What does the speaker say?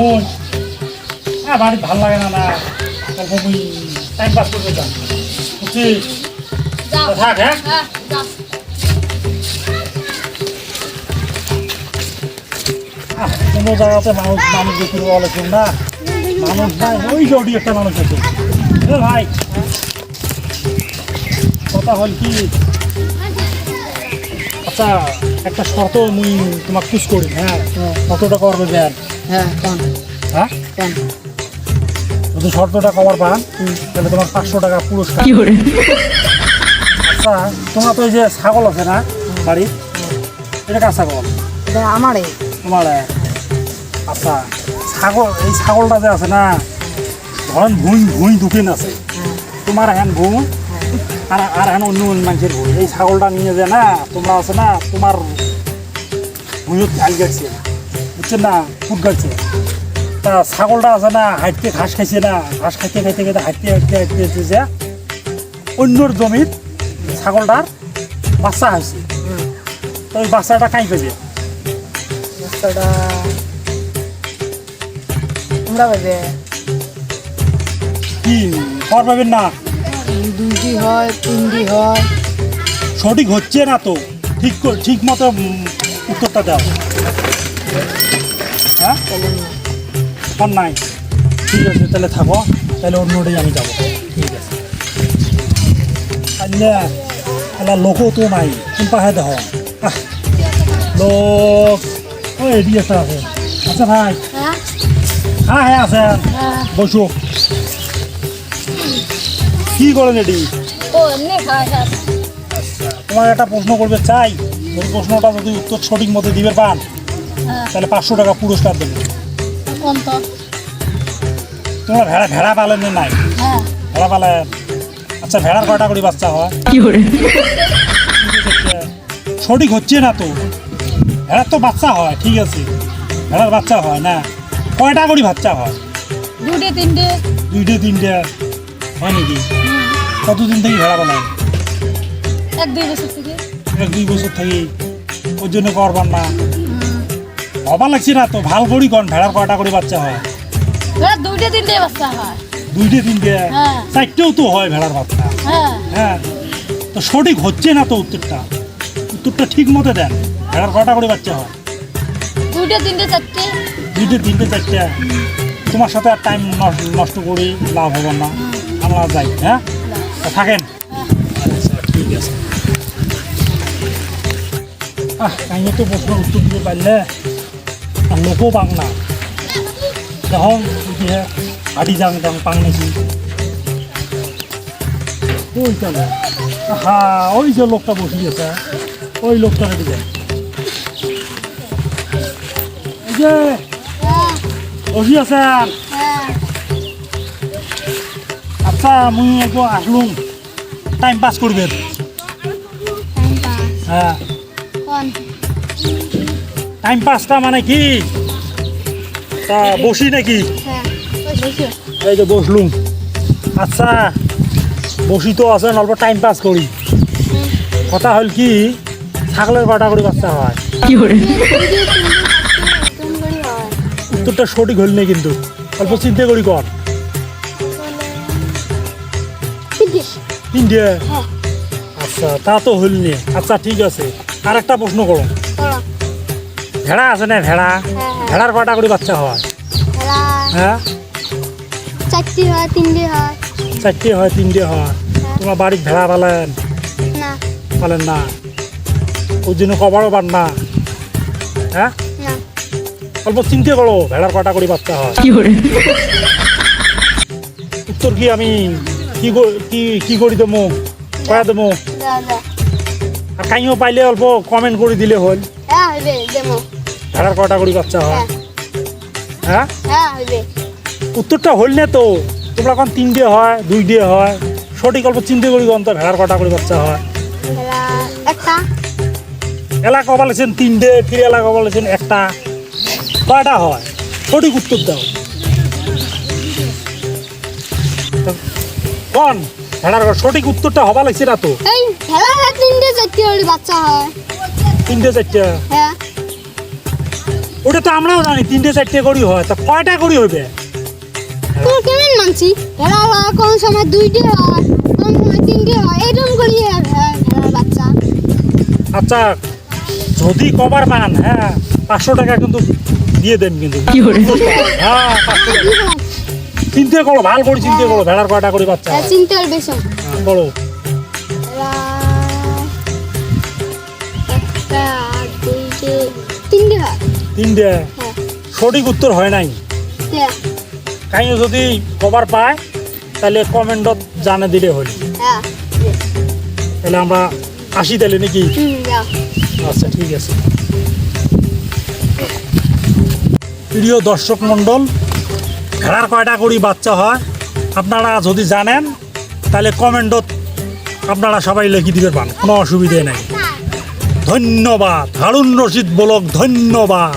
ওই হ্যাঁ বাড়ি ভালো লাগে না না। অল্প মুই টাইম পাস করতে চান তো। থাক হ্যাঁ? হ্যাঁ কোনো জায়গাতে মানুষ মানুষ দেখি বলে না। মানুষ নাই ওই জড়ি একটা মানুষ আছে। ভাই। কথা হল কি? আচ্ছা একটা শর্ত মুই তোমাকে চুজ করি হ্যাঁ? কতটা করবে দেন। হ্যাঁ কোন? হ্যাঁ? যদি শর্তটা কভার পান তাহলে তোমার পাঁচশো টাকা পুরস্কার। আচ্ছা তোমরা তো এই যে ছাগল আছে না বাড়ি এটা কার ছাগল? এটা আমারই। তোমার আচ্ছা ছাগল এই ছাগলটা যে আছে না ধরেন ভুঁই ভুঁই দুখিন আছে। তোমার হ্যান ভুঁ আর আর হ্যান অন্য অন্য মানুষের ভুঁই এই ছাগলটা নিয়ে যে না তোমরা আছে না তোমার ভুঁইও আল গেছে। বুঝছেন না? ফুট গেছে। তা ছাগলটা আছে না হাঁটতে ঘাস খাইছে না ঘাস খাইতে খাইতে খাইতে হাঁটতে হাঁটতে হাঁটতে হাঁটতে যে অন্যর জমির ছাগলটার বাচ্চা হয়েছে। তো ওই বাচ্চাটা কাই পেয়েছে রাস্তাটা তোমরা ভাবে কি? খবর পাবেন না? দুইটি হয় তিনটি হয়। সঠিক হচ্ছে না তো? ঠিক ঠিক মতো উত্তরটা দাও। হ্যাঁ? ফোন নাই। ঠিক আছে তাহলে থাকো। তাহলে অন্যটাই আমি যাব। ঠিক আছে। তাহলে তাহলে লোকও তো নাই। কোন পাহাড়ে দেখ? লোক। ও এডি আছে। আছে আচ্ছা ভাই। হ্যাঁ। হ্যাঁ হ্যাঁ আছে। হ্যাঁ। বসো। কি করেন এডি ও এমনি খাওয়া খাওয়া তোমার একটা প্রশ্ন করবে চাই। ওই প্রশ্নটা যদি উত্তর সঠিক মতো দিবে পান। হ্যাঁ। তাহলে পাঁচশো টাকা পুরস্কার দেবে। কোন তো? তোমার ভেড়া ভেড়া পালেন না নাই? হ্যাঁ। ভেড়া পালেন। আচ্ছা ভেড়ার কয়টা করে বাচ্চা হয়? সঠিক হচ্ছে না তো। ভেড়ার তো বাচ্চা হয় ঠিক আছে। ভেড়ার বাচ্চা হয় না। কয়টা করে বাচ্চা হয়? দুটে তিনটে। দুইটে তিনটে। হয় নাকি? কতদিন থেকে ভেড়া বানায় এক দুই বছর থেকে। এক দুই বছর থেকে। ওর জন্য করবার না। হবার লাগছে না তো ভালো করি কন ভেড়ার কয়টা করে বাচ্চা হয়? এবার দুইটে তিনটে বাচ্চা হয়। দুইটে তিনটে? হ্যাঁ। চারটেও তো হয় ভেড়ার বাচ্চা। হ্যাঁ। হ্যাঁ। তো সঠিক হচ্ছে না তো উত্তরটা? উত্তরটা ঠিক মতো দেন ভেড়ার কটা করে বাচ্চা হয়? দুইটে তিনটে চারটে। দুইটে তিনটে চারটে। তোমার সাথে আর টাইম নষ্ট করি লাভ হবে না। আমরা যাই হ্যাঁ? থাকেন আচ্ছা আছে আহ, কাহিনী তো প্রশ্ন উত্তর দিতে পারলে লোকও পাং না। যখন যে হাঁটি যাং যাং পাং নাকি। ওই কেন হ্যাঁ ওই যে লোকটা বসিয়েছে ওই লোকটা রেডি যায় যে, বসি আছেন। আচ্ছা মুই একটু আসলুম টাইম পাস করবেন হ্যাঁ কোন? টাইম পাসটা মানে কি? তা বসি নাকি? হ্যাঁ বসো। এই যে বসলুম আচ্ছা বসি তো আছেন অল্প টাইম পাস করি কথা হল কি ছাগলের কটা করে বাচ্চা হয়। উত্তরটা সঠিক হল না কিন্তু? অল্প চিন্তা করি কর হ্যাঁ। আচ্ছা তা তো হল নি। আচ্ছা ঠিক আছে। আর একটা প্রশ্ন করো। ভেড়া আছে না ভেড়া? হ্যাঁ। ভেড়ার কটা করে বাচ্চা হয়? হ্যাঁ? চারটি হয় তিনটে হয়। চারটে হয় তিনটে হয়। তোমার বাড়ির ভেড়া পালেন? না। পালেন না। ওই জন্য কবারও পান না। হ্যাঁ? অল্প চিন্তা করো ভেড়ার কটা করে বাচ্চা হয়। উত্তর কি আমি? কি কি কি কয়া দেবো? দাদা আর কাইও পাইলে অল্প কমেন্ট করে দিলে হল। হ্যাঁ ভেড়ার কটা করে বাচ্চা হয়। হ্যাঁ। হ্যাঁ? হইবে। উত্তরটা হল না তো। তোমরা এখন তিনটে হয় দুইটে হয়। সঠিক অল্প চিন্তা করি কোন তো ভেড়ার কটা করে বাচ্চা হয়। এলাকা বলেছেন তিনটে ফিরে এলাকা বলেছেন একটা। কয়টা হয়? সঠিক উত্তর দাও। কোন? ভেড়ার সঠিক উত্তরটা হবা লাগছে না তো। এই খেলা হয় তিনটে চারটে হলে বাচ্চা হয়। তিনটে চারটে? হ্যাঁ। ওটা তো আমরাও জানি তিনটে চারটে করি হয় তা কয়টা করি হইবে? তোমার কেমন মানছি? ভেড়া হয় কোন সময় দুইটে হয় কোন সময় তিনটে হয় এরকম করি ভেড়ার বাচ্চা। আচ্ছা যদি কবার পান হ্যাঁ পাঁচশো টাকা কিন্তু দিয়ে দেন কিন্তু। হ্যাঁ পাঁচশো টাকা। চিন্তা করো ভালো করে চিন্তা করো ভেড়ার কয়টা করে বাচ্চা? হয়? চিনতে বলো। তিনটে হয়। সঠিক উত্তর হয় নাই। হ্যাঁ। কাইও যদি কবার পায় তাহলে কমেন্টত জানে দিলে হলি। হ্যাঁ তাহলে আমরা আসি তাহলে নাকি? আচ্ছা ঠিক আছে। প্রিয় দর্শক মণ্ডল ভেড়ার কয়টা করি বাচ্চা হয়? আপনারা যদি জানেন তাহলে কমেন্টত আপনারা সবাই লিখে দিতে পান কোনো অসুবিধে নেই। ধন্যবাদ হারুন রশিদ বলক ধন্যবাদ।